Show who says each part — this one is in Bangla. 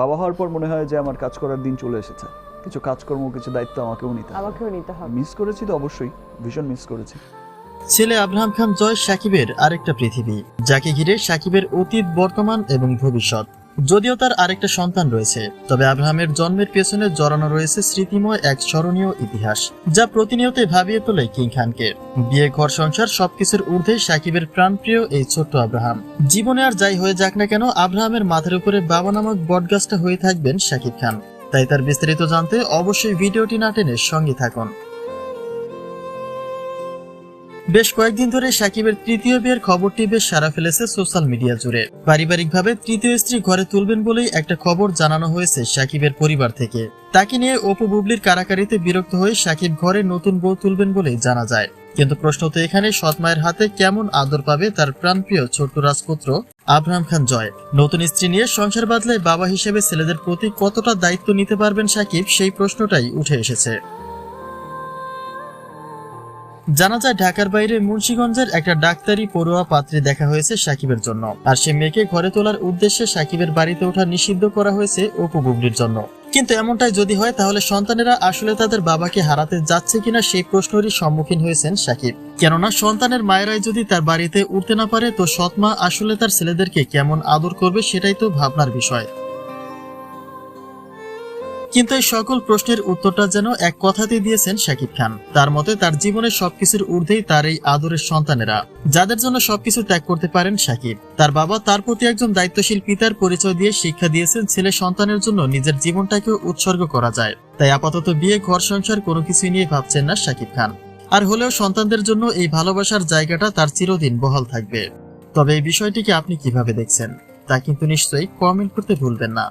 Speaker 1: বাবা হওয়ার পর মনে হয় যে আমার কাজ করার দিন চলে এসেছে। কিছু কাজকর্ম কিছু দায়িত্ব আমাকেও নিতে
Speaker 2: আমাকেও নিতে হবে।
Speaker 1: মিস করেছি তো অবশ্যই ভীষণ মিস করেছি।
Speaker 3: ছেলে আব্রাহাম খান জয় সাকিবের আরেকটা পৃথিবী যাকে ঘিরে সাকিবের অতীত বর্তমান এবং ভবিষ্যৎ। যদিও তার আরেকটা সন্তান রয়েছে, তবে আব্রাহামের জন্মের পেছনে জড়ানো রয়েছে স্মৃতিময় এক স্মরণীয় ইতিহাস, যা প্রতিনিয়তই ভাবিয়ে তোলে কিং খানকে। বিয়ে, ঘর সংসার সবকিছুর ঊর্ধ্বে সাকিবের প্রাণপ্রিয় এই ছোট্ট আব্রাহাম। জীবনে আর যাই হয়ে যাক না কেন, আব্রাহামের মাথার উপরে বাবা নামক বটগাছটা হয়ে থাকবেন সাকিব খান। তাই তার বিস্তারিত জানতে অবশ্যই ভিডিওটি না টেনে সঙ্গে থাকুন। বেশ কয়েকদিন ধরে সাকিবের তৃতীয় বিয়ের খবরটি বেশ সারা ফেলেছে সোশ্যাল মিডিয়া জুড়ে। পারিবারিকভাবে তৃতীয় স্ত্রী ঘরে তুলবেন বলেই একটা খবর জানানো হয়েছে সাকিবের পরিবার থেকে। তাকে নিয়ে অপু বুবলির কারাকারিতে বিরক্ত হয়ে সাকিব ঘরে নতুন বউ তুলবেন বলেই জানা যায়। কিন্তু প্রশ্ন তো এখানে সৎমায়ের হাতে কেমন আদর পাবে তার প্রাণপ্রিয় ছোট্ট রাজপুত্র আব্রাহাম খান জয়? নতুন স্ত্রী নিয়ে সংসার বাদলে বাবা হিসেবে ছেলেদের প্রতি কতটা দায়িত্ব নিতে পারবেন সাকিব, সেই প্রশ্নটাই উঠে এসেছে। জানা যায় ঢাকার বাইরে মুন্সিগঞ্জের একটা ডাক্তারি পড়ুয়া পাত্রী দেখা হয়েছে সাকিবের জন্য। আর সে মেয়েকে ঘরে তোলার উদ্দেশ্যে সাকিবের বাড়িতে ওঠা নিষিদ্ধ করা হয়েছে অপু জন্য। কিন্তু এমনটাই যদি হয়, তাহলে সন্তানেরা আসলে তাদের বাবাকে হারাতে যাচ্ছে কিনা সেই প্রশ্নেরই সম্মুখীন হয়েছেন সাকিব। কেননা সন্তানের মায়েরাই যদি তার বাড়িতে উঠতে না পারে, তো সৎমা আসলে তার ছেলেদেরকে কেমন আদর করবে সেটাই তো ভাবনার বিষয়। কিন্তু এই সকল প্রশ্নের উত্তরটা যেন এক কথাতে দিয়েছেন শাকিব খান। তার মতে তার জীবনের সবকিছুর ঊর্ধ্বেই তার এই আদরের সন্তানেরা, যাদের জন্য সবকিছু ত্যাগ করতে পারেন শাকিব। তার বাবা তার প্রতি একজন দায়িত্বশীল পিতার পরিচয় দিয়ে শিক্ষা দিয়েছেন ছেলে সন্তানের জন্য নিজের জীবনটাকেও উৎসর্গ করা যায়। তাই আপাতত বিয়ে, ঘর সংসার কোনো কিছু নিয়ে ভাবছেন না শাকিব খান। আর হলেও সন্তানদের জন্য এই ভালোবাসার জায়গাটা তার চিরদিন বহাল থাকবে। তবে এই বিষয়টিকে আপনি কীভাবে দেখছেন, তা কিন্তু নিশ্চয়ই কমেন্ট করতে ভুলবেন না।